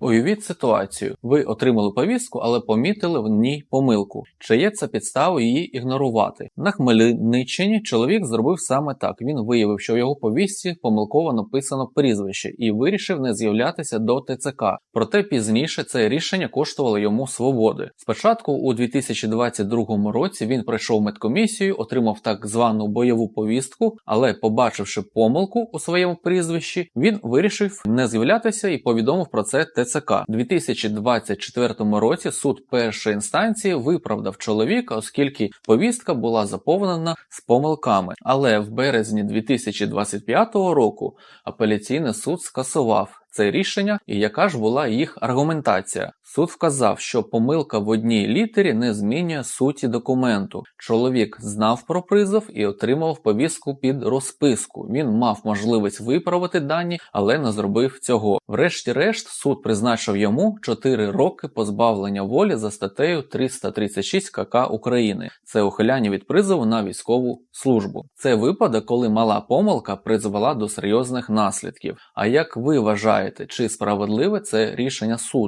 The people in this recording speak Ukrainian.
Уявіть ситуацію: ви отримали повістку, але помітили в ній помилку. Чи є це підстава її ігнорувати? На Хмельниччині чоловік зробив саме так. Він виявив, що в його повістці помилково написано прізвище і вирішив не з'являтися до ТЦК. Проте пізніше це рішення коштувало йому свободи. Спочатку у 2022 році він пройшов медкомісію, отримав так звану бойову повістку, але побачивши помилку у своєму прізвищі, він вирішив не з'являтися і повідомив про це ТЦК. У 2024 році суд першої інстанції виправдав чоловіка, оскільки повістка була заповнена з помилками. Але в березні 2025 року апеляційний суд скасував це рішення, і яка ж була їх аргументація? Суд вказав, що помилка в одній літері не змінює суті документу. Чоловік знав про призов і отримав повістку під розписку. Він мав можливість виправити дані, але не зробив цього. Врешті-решт, суд призначив йому 4 роки позбавлення волі за статтею 336 КК України. Це ухиляння від призову на військову службу. Це випадок, коли мала помилка призвела до серйозних наслідків. А як ви вважаєте, чи справедливе це рішення суду?